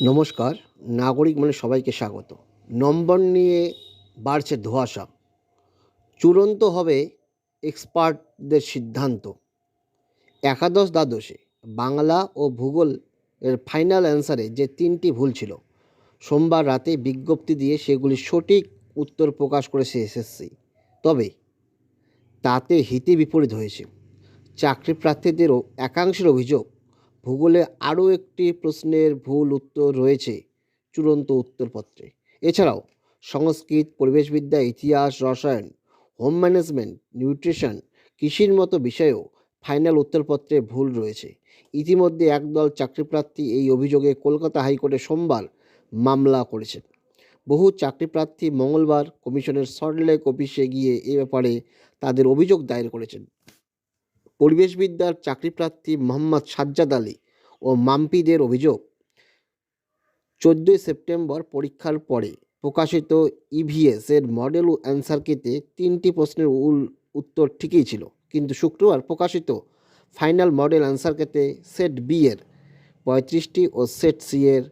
নমস্কার, নাগরিক মানে সবাইকে স্বাগত। নম্বর নিয়ে বাড়ছে ধোঁয়াশা। চূড়ান্ত হবে এক্সপার্টদের সিদ্ধান্ত। একাদশ দ্বাদশে বাংলা ও ভূগোল এর ফাইনাল অ্যান্সারে যে তিনটি ভুল ছিল, সোমবার রাতে বিজ্ঞপ্তি দিয়ে সেগুলির সঠিক উত্তর প্রকাশ করেছে এসএসসি তবে তাতে হিতে বিপরীত হয়েছে। চাকরি প্রার্থীদেরও একাংশের অভিযোগ ভূগোলে আরও একটি প্রশ্নের ভুল উত্তর রয়েছে, চূড়ান্ত উত্তরপত্রে। এছাড়াও, সংস্কৃত, পরিবেশবিদ্যা, ইতিহাস, রসায়ন, হোম ম্যানেজমেন্ট, নিউট্রিশন, কৃষির মতো বিষয়েও ফাইনাল উত্তরপত্রে ভুল রয়েছে। ইতিমধ্যে একদল চাকরিপ্রার্থী এই অভিযোগে কলকাতা হাইকোর্টে সোমবার মামলা করেছেন। বহু চাকরিপ্রার্থী মঙ্গলবার কমিশনের সল্টলেক অফিসে গিয়ে এ ব্যাপারে তাদের অভিযোগ দায়ের করেছেন। পরিবেশবিদ্যার চাকরিপ্রার্থী মোহাম্মদ সাজ্জাদ আলী ও মাম্পিদের অভিযোগ। চোদ্দোই সেপ্টেম্বর পরীক্ষার পরে প্রকাশিত ইভিএস এর মডেল ও অ্যান্সার কিতে তিনটি প্রশ্নের উল, উত্তর ঠিকই ছিল। কিন্তু শুক্রবার প্রকাশিত ফাইনাল মডেল অ্যান্সার কেতে সেট বি এর পঁয়ত্রিশটি ও সেট সি এর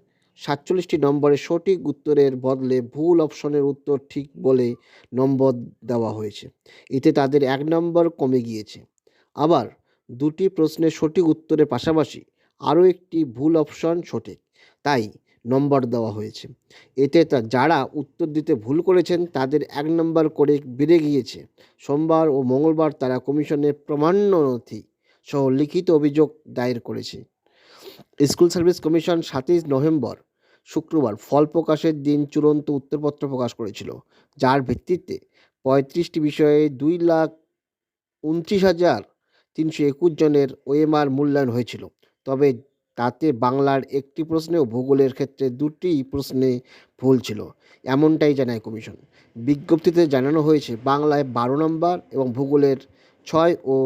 সাতচল্লিশটি নম্বরের সঠিক উত্তরের বদলে ভুল অপশনের উত্তর ঠিক বলে নম্বর দেওয়া হয়েছে। এতে তাদের এক নম্বর কমে গিয়েছে। আবার দুটি প্রশ্নের সঠিক উত্তরের পাশাপাশি আরও একটি ভুল অপশন সঠিক। তাই নম্বর দেওয়া হয়েছে। এতে তা যারা উত্তর দিতে ভুল করেছেন, তাদের এক নম্বর করে বেড়ে গিয়েছে। সোমবার ও মঙ্গলবার তারা কমিশনের প্রমাণ্য নথি সহ লিখিত অভিযোগ দায়ের করেছে। স্কুল সার্ভিস কমিশন সাতই নভেম্বর, শুক্রবার ফল প্রকাশের দিন চূড়ান্ত উত্তরপত্র প্রকাশ করেছিল, যার ভিত্তিতে পঁয়ত্রিশটি বিষয়ে দুই লাখ উনত্রিশ হাজার তিনশো একুশ জনের ওএমআর মূল্যায়ন হয়েছিল। তবে তাতে বাংলার একটি প্রশ্নে ও ভূগোলের ক্ষেত্রে দুটি প্রশ্নে ভুল ছিল। এমনটাই জানায় কমিশন। বিজ্ঞপ্তিতে জানানো হয়েছে, বাংলায় বারো নম্বর এবং ভূগোলের ছয় ও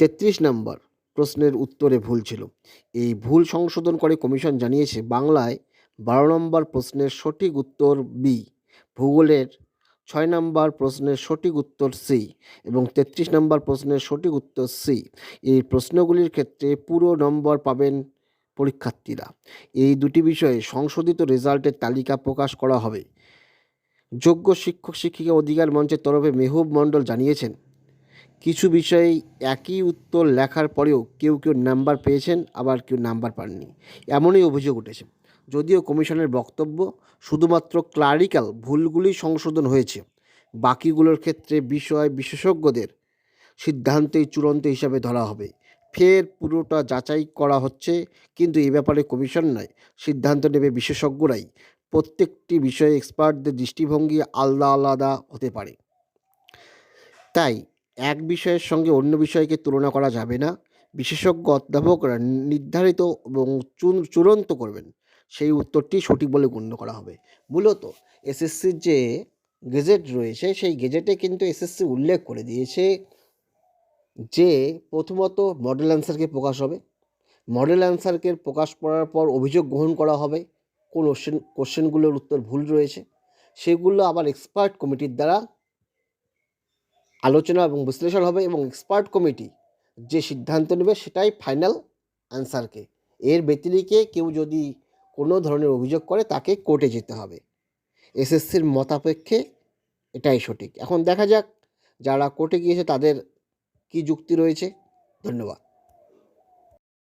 তেত্রিশ নম্বর প্রশ্নের উত্তরে ভুল ছিল। এই ভুল সংশোধন করে কমিশন জানিয়েছে, বাংলায় বারো নম্বর প্রশ্নের সঠিক উত্তর বি, ভূগোলের ছয় নম্বর প্রশ্নের সঠিক উত্তর সি এবং তেত্রিশ নম্বর প্রশ্নের সঠিক উত্তর সি এই প্রশ্নগুলির ক্ষেত্রে পুরো নম্বর পাবেন পরীক্ষার্থীরা। এই দুটি বিষয়ে সংশোধিত রেজাল্টের তালিকা প্রকাশ করা হবে। যোগ্য শিক্ষক শিক্ষিকা অধিকার মঞ্চের তরফে মেহবুব মণ্ডল জানিয়েছেন, কিছু বিষয়ে একই উত্তর লেখার পরেও কেউ কেউ নাম্বার পেয়েছেন, আবার কেউ নাম্বার পাননি। এমনই অভিযোগ উঠেছে। যদিও কমিশনের বক্তব্য শুধুমাত্র ক্লারিক্যাল ভুলগুলি সংশোধন হয়েছে, বাকিগুলোর ক্ষেত্রে বিষয় বিশেষজ্ঞদের সিদ্ধান্তেই চূড়ান্ত হিসাবে ধরা হবে। ফের পুরোটা যাচাই করা হচ্ছে, কিন্তু এ ব্যাপারে কমিশন নয়, সিদ্ধান্ত নেবে বিশেষজ্ঞরাই। প্রত্যেকটি বিষয়ে এক্সপার্টদের দৃষ্টিভঙ্গি আলাদা আলাদা হতে পারে। তাই এক বিষয়ের সঙ্গে অন্য বিষয়কে তুলনা করা যাবে না। বিশেষজ্ঞ অধ্যাপকরা নির্ধারিত এবং চূড়ান্ত করবেন। সেই উত্তরটি সঠিক বলে গণ্য করা হবে। মূলত এসএসসির যে গেজেট রয়েছে, সেই গেজেটে কিন্তু এসএসসি উল্লেখ করে দিয়েছে যে প্রথমত মডেল অ্যান্সারকে প্রকাশ হবে। মডেল অ্যান্সারকে প্রকাশ করার পর অভিযোগ গ্রহণ করা হবে। কোন কোশ্চেন, কোশ্চেনগুলোর উত্তর ভুল রয়েছে। সেগুলো আবার এক্সপার্ট কমিটির দ্বারা আলোচনা এবং বিশ্লেষণ হবে এবং এক্সপার্ট কমিটি যে সিদ্ধান্ত নেবে সেটাই ফাইনাল অ্যান্সারকে। এর ব্যতিরিকে কেউ যদি কোনো ধরনের অভিযোগ করে তাকে কোর্টে যেতে হবে। এসএসসির মতাপেক্ষে এটাই সঠিক। এখন দেখা যাক যারা কোর্টে গিয়েছে তাদের কি যুক্তি রয়েছে। ধন্যবাদ।